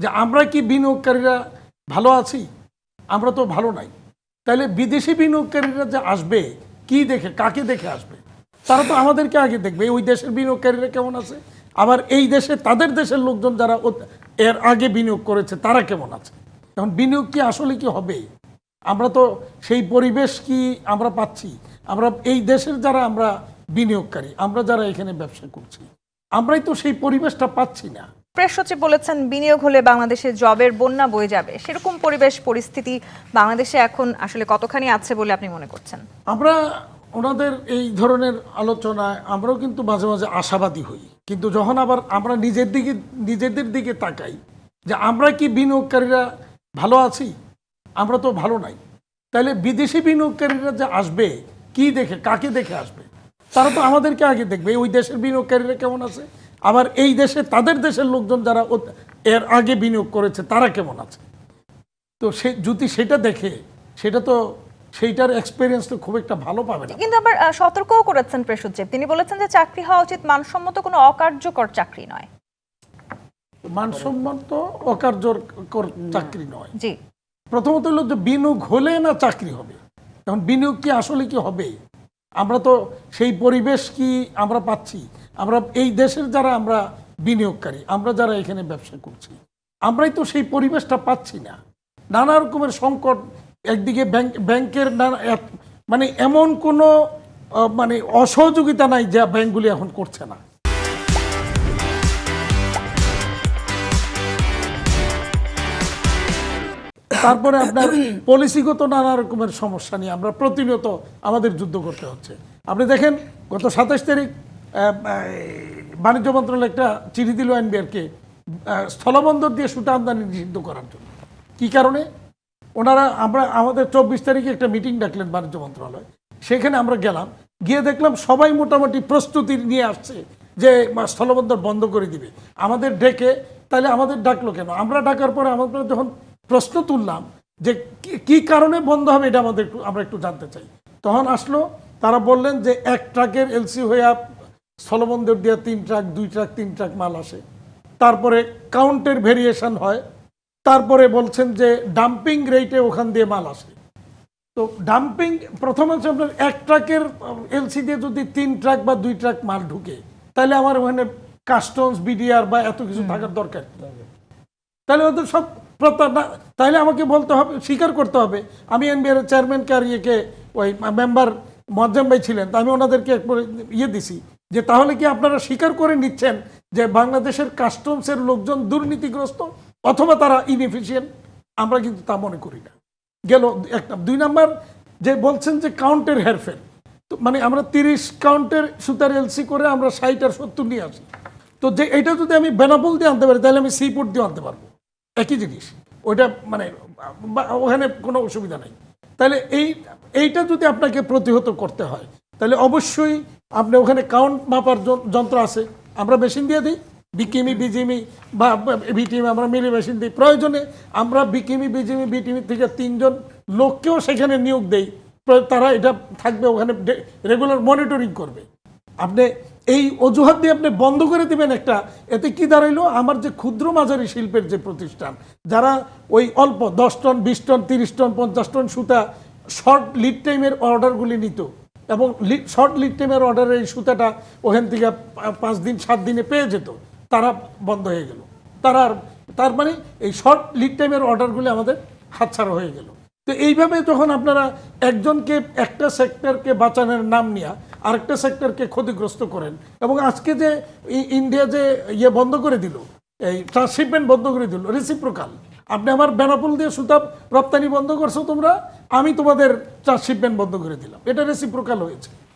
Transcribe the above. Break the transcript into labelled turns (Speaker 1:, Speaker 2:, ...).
Speaker 1: যে আমরা কি বিনিয়োগকারীরা ভালো আছি? আমরা তো ভালো নাই। তাহলে বিদেশি বিনিয়োগকারীরা যে আসবে, কি দেখে, কাকে দেখে আসবে? তারা তো আমাদেরকে আগে দেখবে ওই দেশের বিনিয়োগকারীরা কেমন আছে? আবার এই দেশে, তাদের দেশের লোকজন যারা এর আগে বিনিয়োগ করেছে, তারা কেমন আছে? এখন বিনিয়োগ কি আসলে কি হবে? আমরা তো সেই পরিবেশ কি আমরা পাচ্ছি? আমরা এই দেশের যারা আমরা বিনিয়োগকারী, আমরা যারা এখানে ব্যবসা করছি, আমরাই তো সেই পরিবেশটা পাচ্ছি না।
Speaker 2: প্রেস সচিব বলেছেন, বিনিয়োগ হলে বাংলাদেশে জবের বন্যা বয়ে যাবে। সেরকম পরিবেশ পরিস্থিতি বাংলাদেশে এখন আসলে কতখানি আছে বলে আপনি মনে করছেন?
Speaker 1: আমরা ওনাদের এই ধরনের আলোচনায় আমরাও কিন্তু মাঝে মাঝে আশাবাদী হই। কিন্তু যখন আবার আমরা নিজের দিকে, নিজেদের দিকে তাকাই যে আমরা কি বিনিয়োগকারীরা ভালো আছি? আমরা তো ভালো নাই। তাহলে বিদেশি বিনিয়োগকারীরা যে আসবে, কি দেখে, কাকে দেখে আসবে? তারা তো আমাদেরকে আগে দেখবে ওই দেশের বিনিয়োগকারীরা কেমন আছে? আবার এই দেশে তাদের দেশের লোকজন যারা এর আগে বিনিয়োগ করেছে তারা কেমন আছে? তো সে যদি সেটা দেখে সেটা তো সেইটার এক্সপিরিয়েন্স তো খুব একটা ভালো পাবে না।
Speaker 2: কিন্তু আবার সতর্কও করেছেন প্রেস সচিব তিনি বলেছেন যে চাকরি হওয়া উচিত মানসম্মত কোনো অকার্যকর চাকরি নয়।
Speaker 1: মানসম্মত অকার্যকর চাকরি নয়।
Speaker 2: জি।
Speaker 1: প্রথমত হলো যে বিনিয়োগ হলে না চাকরি হবে। এখন বিনিয়োগ কি আসলে কি হবে? আমরা তো সেই পরিবেশ কি আমরা পাচ্ছি? আমরা এই দেশের যারা আমরা বিনিয়োগকারী, আমরা যারা এখানে ব্যবসা করছি, আমরাই তো সেই পরিবেশটা পাচ্ছি না। নানা রকমের সংকট, একদিকে ব্যাংক, ব্যাংকের নানা মানে এমন কোনো মানে অসহযোগিতা নাই যা ব্যাংকগুলি এখন করছে না। তারপরে আপনার পলিসিগত নানা রকমের সমস্যা নিয়ে আমরা প্রতিনিয়ত আমাদের যুদ্ধ করতে হচ্ছে। আপনি দেখেন, গত সাতাশ তারিখ বাণিজ্য মন্ত্রণালয় একটা চিঠি দিল এনবিআরকে স্থলবন্দর দিয়ে সুতা আমদানি নিষিদ্ধ করার জন্য। কি কারণে? ওনারা আমরা, আমাদের চব্বিশ তারিখে একটা মিটিং ডাকলেন বাণিজ্য মন্ত্রণালয়। সেখানে আমরা গেলাম, গিয়ে দেখলাম সবাই মোটামুটি প্রস্তুতি নিয়ে আসছে যে স্থলবন্দর বন্ধ করে দিবে। আমাদের ডেকে, তাহলে আমাদের ডাকলো কেন? আমরা ডাকার পরে আমাদের যখন প্রশ্ন তুললাম যে, কি- কারণে বন্ধ হবে এটা আমাদের আমরা একটু জানতে চাই। তখন আসলো, তারা বললেন যে, এক ট্রাকের এলসি হয়ে স্থলবন্দর দিয়ে তিন ট্রাক দুই ট্রাক তিন ট্রাক মাল আসে। তারপরে কাউন্টের ভেরিয়েশন হয়। তারপরে বলছেন যে ডাম্পিং রেটে ওখান দিয়ে মাল আসে। তো ডাম্পিং প্রথম হচ্ছে আপনার এক ট্রাকের এলসি দিয়ে যদি তিন ট্রাক বা দুই ট্রাক মাল ঢুকে তাহলে আমার ওখানে কাস্টমস বিডিআর বা এত কিছু থাকার দরকার? তাহলে ওদের সব প্রত্যাহার না তাহলে আমাকে বলতে হবে স্বীকার করতে হবে আমি এনবিআর চেয়ারম্যানকে আর ইয়েকে ওই মেম্বার মজ্জাম ভাই ছিলেন তা আমি ওনাদেরকে একবার ইয়ে দিছি। যে তাহলে কি আপনারা স্বীকার করে নিচ্ছেন যে বাংলাদেশের কাস্টমসের লোকজন দুর্নীতিগ্রস্ত অথবা তারা ইনএফিসিয়েন্ট আমরা কিন্তু তা মনে করি না। গেল একটা দুই নাম্বার, যে বলছেন যে কাউন্টের হেরফের তো মানে আমরা তিরিশ কাউন্টের সুতার এলসি করে আমরা ষাট আর সত্তর নিয়ে আসি। তো যে এটা যদি আমি বেনাপোল দিয়ে আনতে পারি, তাহলে আমি সিপুট দিয়ে আনতে পারব। একই জিনিস। ওইটা মানে ওখানে কোনো অসুবিধা নেই। তাহলে এই, এইটা যদি আপনাকে প্রতিহত করতে হয়, তাহলে অবশ্যই আপনি ওখানে কাউন্ট মাপার যন্ত্র আছে। আমরা মেশিন দিয়ে দিই। বিকিমি, বিজিমি বা বিটিমি আমরা মিলে মেশিন দিই। প্রয়োজনে আমরা বিকিমি, বিজিমি, বিটিমি থেকে তিনজন লোককেও সেখানে নিয়োগ দেই। তারা এটা থাকবে ওখানে রেগুলার মনিটরিং করবে। আপনি এই অজুহাত দিয়ে আপনি বন্ধ করে দিবেন একটা। এতে কি দাঁড়াইলো? আমার যে ক্ষুদ্র মাঝারি শিল্পের যে প্রতিষ্ঠান, যারা ওই অল্প দশ টন, বিশ টন, তিরিশ টন, পঞ্চাশ টন সুতা শর্ট লিড টাইমের অর্ডারগুলি নিত। এবং শর্ট লিড টাইমের অর্ডারের এই সুতাটা ওখান থেকে পাঁচ দিন, সাত দিনে পেয়ে যেত। তারা বন্ধ হয়ে গেল। তারা তার মানে এই শর্ট লিড টাইমের অর্ডারগুলি আমাদের হাতছাড়া হয়ে গেল। তো এইভাবে যখন আপনারা একজনকে, একটা সেক্টরকে বাঁচানোর নাম নিয়ে আরেকটা সেক্টরকে ক্ষতিগ্রস্ত করেন এবং আজকে যে ইন্ডিয়া যে ইয়ে বন্ধ করে দিল এই ট্রান্সশিপমেন্ট বন্ধ করে দিল রেসিপ্রোকাল আপনি আমার বেনাপুল দিয়ে সুতা রপ্তানি বন্ধ করছ তোমরা, আমি তোমাদের ট্রান্সশিপমেন্ট বন্ধ করে দিলাম। এটা রেসিপ্রোকাল হয়েছে।